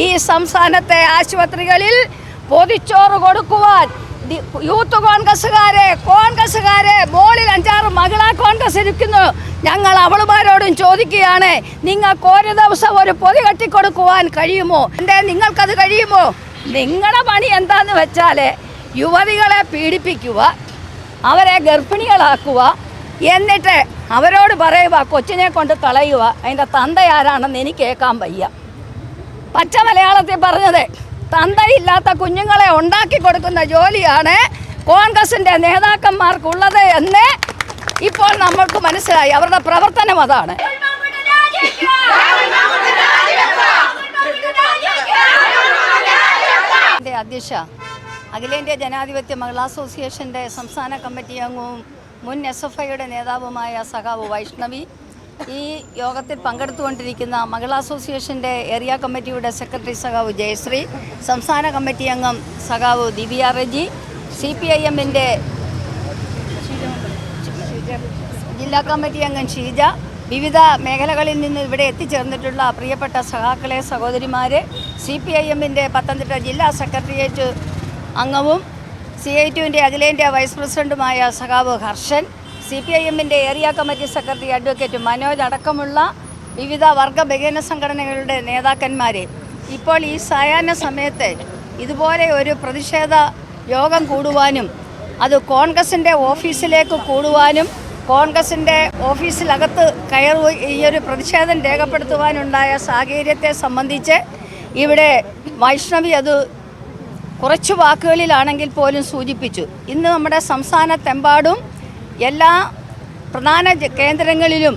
ഈ സംസ്ഥാനത്തെ ആശുപത്രികളിൽ പൊതിച്ചോറ് കൊടുക്കുവാൻ യൂത്ത് കോൺഗ്രസ്സുകാരെ കോൺഗ്രസ്സുകാരെ മോളിൽ അഞ്ചാറ് മകളാ കോൺഗ്രസ് ഇരിക്കുന്നു. ഞങ്ങൾ അവളുമാരോടും ചോദിക്കുകയാണ് നിങ്ങൾക്ക് ഒരു ദിവസം ഒരു പൊതി കെട്ടിക്കൊടുക്കുവാൻ കഴിയുമോ? എന്റെ നിങ്ങൾക്കത് കഴിയുമോ? നിങ്ങളുടെ പണി എന്താന്ന് വെച്ചാൽ യുവതികളെ പീഡിപ്പിക്കുക അവരെ ഗർഭിണികളാക്കുക എന്നിട്ട് അവരോട് പറയുക കൊച്ചിനെ കൊണ്ട് കളയുക അതിന്റെ തന്തയാരാണെന്ന് എനിക്ക് കേൾക്കാൻ വയ്യ. പച്ച മലയാളത്തിൽ പറഞ്ഞത് തന്തയില്ലാത്ത കുഞ്ഞുങ്ങളെ ഉണ്ടാക്കി കൊടുക്കുന്ന ജോലിയാണ് കോൺഗ്രസിന്റെ നേതാക്കന്മാർക്കുള്ളത് എന്ന് ഇപ്പോൾ നമ്മൾക്ക് മനസ്സിലായി. അവരുടെ പ്രവർത്തനം അതാണ്. അധ്യക്ഷ അഖിലേന്ത്യാ ജനാധിപത്യ മഹിളാ അസോസിയേഷന്റെ സംസ്ഥാന കമ്മിറ്റി അംഗവും മുൻ എസ് എഫ് ഐയുടെ നേതാവുമായ സഖാവ് വൈഷ്ണവി ഈ യോഗത്തിൽ പങ്കെടുത്തുകൊണ്ടിരിക്കുന്ന മഹിളാ അസോസിയേഷന്റെ ഏരിയ കമ്മിറ്റിയുടെ സെക്രട്ടറി സഖാവ് ജയശ്രീ സംസ്ഥാന കമ്മിറ്റി അംഗം സഖാവ് Divya Reji C P I എമ്മിന്റെ ജില്ലാ കമ്മിറ്റി അംഗം ഷീജ വിവിധ മേഖലകളിൽ നിന്ന് ഇവിടെ എത്തിച്ചേർന്നിട്ടുള്ള പ്രിയപ്പെട്ട സഖാക്കളെ സഹോദരിമാരെ സി പി ഐ എമ്മിന്റെ പത്തനംതിട്ട ജില്ലാ സെക്രട്ടേറിയറ്റ് അംഗവും സി ഐ ടുവിന്റെ അഖിലേന്ത്യാ വൈസ് പ്രസിഡന്റുമായ സഖാവ് ഹർഷൻ സി പി ഐ എമ്മിന്റെ area committee secretary advocate Manoj അടക്കമുള്ള വിവിധ വർഗ ബഹുജന സംഘടനകളുടെ നേതാക്കന്മാരെ. ഇപ്പോൾ ഈ സായാഹ്ന സമയത്ത് ഇതുപോലെ ഒരു പ്രതിഷേധ യോഗം കൂടുവാനും അത് കോൺഗ്രസിന്റെ ഓഫീസിലേക്ക് കൂടുവാനും കോൺഗ്രസിന്റെ ഓഫീസിലകത്ത് കയറു ഈ ഒരു പ്രതിഷേധം രേഖപ്പെടുത്തുവാനുണ്ടായ സാഹചര്യത്തെ സംബന്ധിച്ച് ഇവിടെ വൈഷ്ണവി അത് കുറച്ച് വാക്കുകളിലാണെങ്കിൽ പോലും സൂചിപ്പിച്ചു. ഇന്ന് നമ്മുടെ സംസ്ഥാനത്തെമ്പാടും എല്ലാ പ്രധാന കേന്ദ്രങ്ങളിലും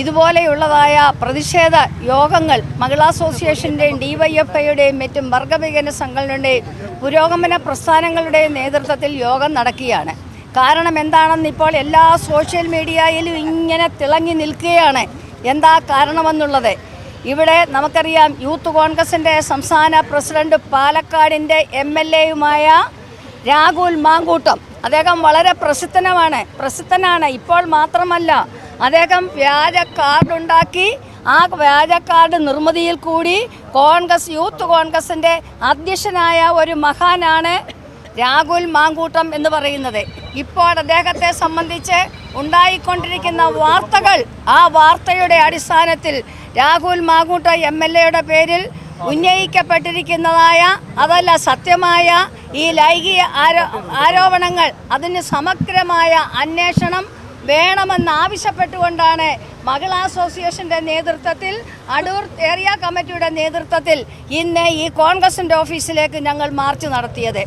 ഇതുപോലെയുള്ളതായ പ്രതിഷേധ യോഗങ്ങൾ മഹിളാ അസോസിയേഷന്റെയും ഡി വൈ എഫ് ഐയുടെയും മറ്റും വർഗവികസന സംഘടനയുടെയും പുരോഗമന പ്രസ്ഥാനങ്ങളുടെയും നേതൃത്വത്തിൽ യോഗം നടക്കുകയാണ്. കാരണം എന്താണെന്ന് ഇപ്പോൾ എല്ലാ സോഷ്യൽ മീഡിയയിലും ഇങ്ങനെ തിളങ്ങി നിൽക്കുകയാണ്. എന്താ കാരണമെന്നുള്ളത്? ഇവിടെ നമുക്കറിയാം യൂത്ത് കോൺഗ്രസിന്റെ സംസ്ഥാന പ്രസിഡന്റ് പാലക്കാടിന്റെ എം എൽ എയുമായ രാഹുൽ മാങ്കൂട്ടം. അദ്ദേഹം വളരെ പ്രസിദ്ധനമാണ് പ്രസിദ്ധനാണ്. ഇപ്പോൾ മാത്രമല്ല അദ്ദേഹം വ്യാജ കാർഡുണ്ടാക്കി ആ വ്യാജ കാർഡ് നിർമ്മിതിയിൽ കൂടി കോൺഗ്രസ് യൂത്ത് കോൺഗ്രസിന്റെ അധ്യക്ഷനായ ഒരു മഹാനാണ് രാഹുൽ മാങ്കൂട്ടം എന്ന് പറയുന്നത്. ഇപ്പോൾ അദ്ദേഹത്തെ സംബന്ധിച്ച് ഉണ്ടായിക്കൊണ്ടിരിക്കുന്ന വാർത്തകൾ ആ വാർത്തയുടെ അടിസ്ഥാനത്തിൽ രാഹുൽ മാങ്കൂട്ട എം എൽ എയുടെ പേരിൽ ഉന്നയിക്കപ്പെട്ടിരിക്കുന്നതായ അതല്ല സത്യമായ ഈ ലൈംഗിക ആരോ ആരോപണങ്ങൾ അതിന് സമഗ്രമായ അന്വേഷണം വേണമെന്ന് ആവശ്യപ്പെട്ടുകൊണ്ടാണ് മകൾ അസോസിയേഷന്റെ നേതൃത്വത്തിൽ അടൂർ ഏരിയ കമ്മിറ്റിയുടെ നേതൃത്വത്തിൽ ഇന്ന് ഈ കോൺഗ്രസിന്റെ ഓഫീസിലേക്ക് ഞങ്ങൾ മാർച്ച് നടത്തിയത്.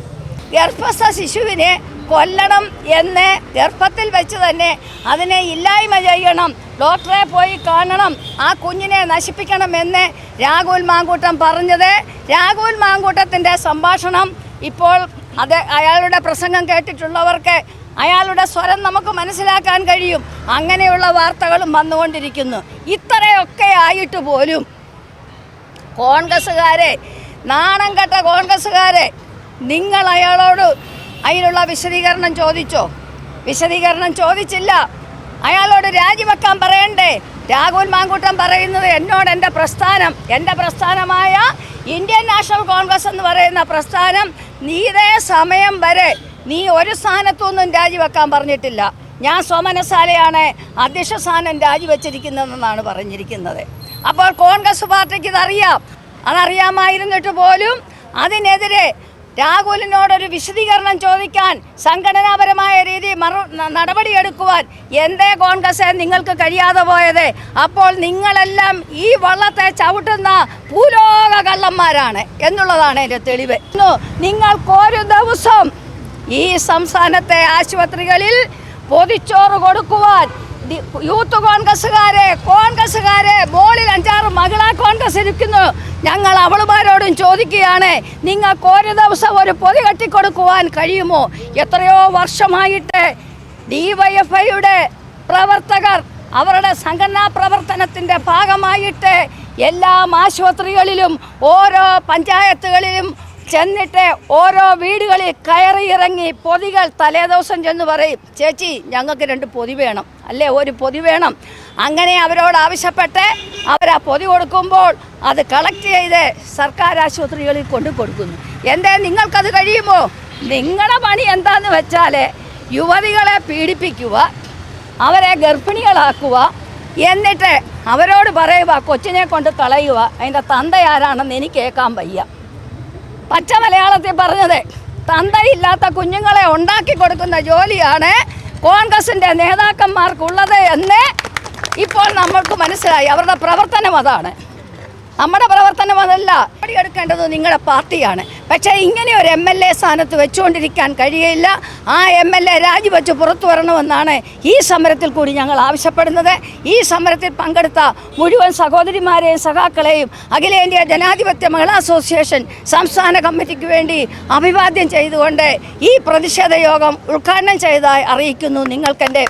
ഗർഭസ്ഥ ശിശുവിനെ കൊല്ലണം എന്ന് ഗർഭത്തിൽ വെച്ച് തന്നെ അതിനെ ഇല്ലായ്മ ചെയ്യണം. ഡോക്ടറെ പോയി കാണണം. ആ കുഞ്ഞിനെ നശിപ്പിക്കണം എന്ന് രാഹുൽ മാങ്കൂട്ടം പറഞ്ഞത്. രാഘുൽ മാങ്കൂട്ടത്തിന്റെ സംഭാഷണം ഇപ്പോൾ അത് അയാളുടെ പ്രസംഗം കേട്ടിട്ടുള്ളവർക്ക് അയാളുടെ സ്വരം നമുക്ക് മനസ്സിലാക്കാൻ കഴിയും. അങ്ങനെയുള്ള വാർത്തകളും വന്നുകൊണ്ടിരിക്കുന്നു. ഇത്രയൊക്കെ ആയിട്ട് പോലും കോൺഗ്രസ്സുകാരെ നാണം കെട്ട കോൺഗ്രസ്സുകാരെ നിങ്ങൾ അയാളോട് അതിനുള്ള വിശദീകരണം ചോദിച്ചോ? വിശദീകരണം ചോദിച്ചില്ല. അയാളോട് രാജിവെക്കാൻ പറയണ്ടേ? രാഹുൽ മാങ്കൂട്ടം പറയുന്നത് എന്നോട് എന്റെ പ്രസ്ഥാനം എന്റെ പ്രസ്ഥാനമായ ഇന്ത്യൻ നാഷണൽ കോൺഗ്രസ് എന്ന് പറയുന്ന പ്രസ്ഥാനം നീ ഇതേ സമയം വരെ നീ ഒരു സ്ഥാനത്തൊന്നും രാജിവെക്കാൻ പറഞ്ഞിട്ടില്ല. ഞാൻ സ്വമനസാലയാണ് അധ്യക്ഷ സ്ഥാനം രാജിവെച്ചിരിക്കുന്നതെന്നാണ് പറഞ്ഞിരിക്കുന്നത്. അപ്പോൾ കോൺഗ്രസ് പാർട്ടിക്ക് ഇതറിയാം. അതറിയാമായിരുന്നിട്ട് പോലും അതിനെതിരെ രാഹുലിനോടൊരു വിശദീകരണം ചോദിക്കാൻ സംഘടനാപരമായ രീതി മറു നടപടിയെടുക്കുവാൻ എന്തേ കോൺഗ്രസ് നിങ്ങൾക്ക് കഴിയാതെ പോയത്? അപ്പോൾ നിങ്ങളെല്ലാം ഈ വള്ളത്തെ ചവിട്ടുന്ന ഭൂലോക കള്ളന്മാരാണ് എന്നുള്ളതാണ് എന്റെ തെളിവ്. നിങ്ങൾക്കൊരു ദിവസം ഈ സംസ്ഥാനത്തെ ആശുപത്രികളിൽ പൊതിച്ചോറ് കൊടുക്കുവാൻ യൂത്ത് കോൺഗ്രസ്സുകാരെ കോൺഗ്രസ്സുകാരെ ബോളിൽ അഞ്ചാറ് മഹിളാ കോൺഗ്രസ് ഇരിക്കുന്നു. ഞങ്ങൾ അവളുമാരോടും ചോദിക്കുകയാണ് നിങ്ങൾക്ക് ഒരു ദിവസം ഒരു പൊതി കെട്ടിക്കൊടുക്കുവാൻ കഴിയുമോ? എത്രയോ വർഷമായിട്ട് ഡി വൈ എഫ് ഐയുടെ പ്രവർത്തകർ അവരുടെ സംഘടനാ പ്രവർത്തനത്തിന്റെ ഭാഗമായിട്ട് എല്ലാ ആശുപത്രികളിലും ഓരോ പഞ്ചായത്തുകളിലും ചെന്നിട്ട് ഓരോ വീടുകളിൽ കയറി ഇറങ്ങി പൊതികൾ തലേദിവസം ചെന്ന് പറയും ചേച്ചി ഞങ്ങൾക്ക് രണ്ട് പൊതി വേണം. അല്ലേ ഒരു പൊതി വേണം. അങ്ങനെ അവരോട് ആവശ്യപ്പെട്ട് അവർ ആ പൊതി കൊടുക്കുമ്പോൾ അത് കളക്ട് ചെയ്ത് സർക്കാർ ആശുപത്രികളിൽ കൊണ്ടു കൊടുക്കുന്നു. എന്തേ നിങ്ങൾക്കത് കഴിയുമോ? നിങ്ങളുടെ പണി എന്താന്ന് വെച്ചാൽ യുവതികളെ പീഡിപ്പിക്കുക അവരെ ഗർഭിണികളാക്കുക എന്നിട്ട് അവരോട് പറയുക കൊച്ചിനെ കൊണ്ട് കളയുക അതിന്റെ തന്തയാരാണെന്ന് എനിക്ക് കേൾക്കാൻ വയ്യ. പച്ച മലയാളത്തിൽ പറഞ്ഞത് തന്തയില്ലാത്ത കുഞ്ഞുങ്ങളെ ഉണ്ടാക്കി കൊടുക്കുന്ന ജോലിയാണ് കോൺഗ്രസിന്റെ നേതാക്കന്മാർക്കുള്ളത് എന്ന് ഇപ്പോൾ നമ്മൾക്ക് മനസ്സിലായി. അവരുടെ പ്രവർത്തനം അതാണ്. നമ്മുടെ പ്രവർത്തനം അതല്ല. എടുക്കേണ്ടത് നിങ്ങളുടെ പാർട്ടിയാണ്. പക്ഷേ ഇങ്ങനെ ഒരു എം എൽ എ സ്ഥാനത്ത് വെച്ചുകൊണ്ടിരിക്കാൻ കഴിയില്ല. ആ എം എൽ എ രാജിവെച്ച് പുറത്തു വരണമെന്നാണ് ഈ സമരത്തിൽ കൂടി ഞങ്ങൾ ആവശ്യപ്പെടുന്നത്. ഈ സമരത്തിൽ പങ്കെടുത്ത മുഴുവൻ സഹോദരിമാരെയും സഖാക്കളെയും അഖിലേന്ത്യാ ജനാധിപത്യ മഹിളാ അസോസിയേഷൻ സംസ്ഥാന കമ്മിറ്റിക്ക് വേണ്ടി അഭിവാദ്യം ചെയ്തുകൊണ്ട് ഈ പ്രതിഷേധ യോഗം ഉദ്ഘാടനം ചെയ്തതായി അറിയിക്കുന്നു. നിങ്ങൾക്കെന്റെ